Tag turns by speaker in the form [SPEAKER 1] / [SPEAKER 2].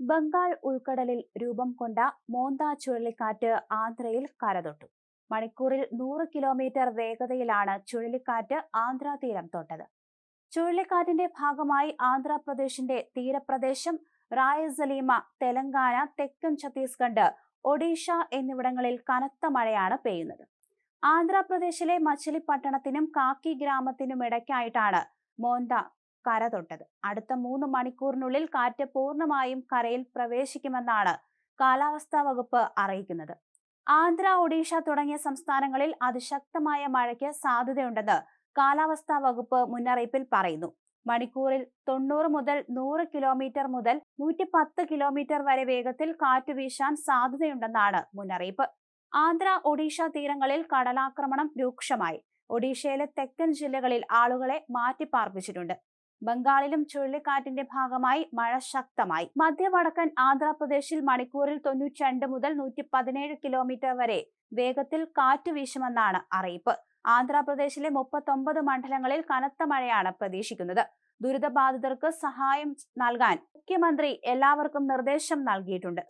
[SPEAKER 1] ബംഗാൾ ഉൾക്കടലിൽ രൂപം കൊണ്ട മോന്ത ചുഴലിക്കാറ്റ് ആന്ധ്രയിൽ കരതൊട്ടു. മണിക്കൂറിൽ നൂറ് കിലോമീറ്റർ വേഗതയിലാണ് ചുഴലിക്കാറ്റ് ആന്ധ്ര തീരം തൊട്ടത്. ചുഴലിക്കാറ്റിന്റെ ഭാഗമായി ആന്ധ്രാപ്രദേശിന്റെ തീരപ്രദേശം റായസലീമ തെലങ്കാന തെക്കൻ ഛത്തീസ്ഗഡ് ഒഡീഷ എന്നിവിടങ്ങളിൽ കനത്ത മഴയാണ് പെയ്യുന്നത്. ആന്ധ്രാപ്രദേശിലെ മച്ചിലിപ്പട്ടണത്തിനും കാക്കി ഗ്രാമത്തിനും ഇടയ്ക്കായിട്ടാണ് മോന്ത കര തൊട്ടത്. അടുത്ത മൂന്ന് മണിക്കൂറിനുള്ളിൽ കാറ്റ് പൂർണമായും കരയിൽ പ്രവേശിക്കുമെന്നാണ് കാലാവസ്ഥാ വകുപ്പ് അറിയിക്കുന്നത്. ആന്ധ്ര ഒഡീഷ തുടങ്ങിയ സംസ്ഥാനങ്ങളിൽ അതിശക്തമായ മഴയ്ക്ക് സാധ്യതയുണ്ടെന്ന് കാലാവസ്ഥാ വകുപ്പ് മുന്നറിയിപ്പിൽ പറയുന്നു. മണിക്കൂറിൽ തൊണ്ണൂറ് മുതൽ നൂറ് കിലോമീറ്റർ മുതൽ നൂറ്റി പത്ത് കിലോമീറ്റർ വരെ വേഗത്തിൽ കാറ്റ് വീശാൻ സാധ്യതയുണ്ടെന്നാണ് മുന്നറിയിപ്പ്. ആന്ധ്ര ഒഡീഷ തീരങ്ങളിൽ കടലാക്രമണം രൂക്ഷമായി. ഒഡീഷയിലെ തെക്കൻ ജില്ലകളിൽ ആളുകളെ മാറ്റിപ്പാർപ്പിച്ചിട്ടുണ്ട്. ബംഗാളിലും ചുഴലിക്കാറ്റിന്റെ ഭാഗമായി മഴ ശക്തമായി. മധ്യ വടക്കൻ ആന്ധ്രാപ്രദേശിൽ മണിക്കൂറിൽ തൊണ്ണൂറ്റി രണ്ട് മുതൽ നൂറ്റി പതിനേഴ് കിലോമീറ്റർ വരെ വേഗത്തിൽ കാറ്റ് വീശുമെന്നാണ് അറിയിപ്പ്. ആന്ധ്രാപ്രദേശിലെ മുപ്പത്തൊമ്പത് മണ്ഡലങ്ങളിൽ കനത്ത മഴയാണ് പ്രതീക്ഷിക്കുന്നത്. ദുരിതബാധിതർക്ക് സഹായം നൽകാൻ മുഖ്യമന്ത്രി എല്ലാവർക്കും നിർദ്ദേശം നൽകിയിട്ടുണ്ട്.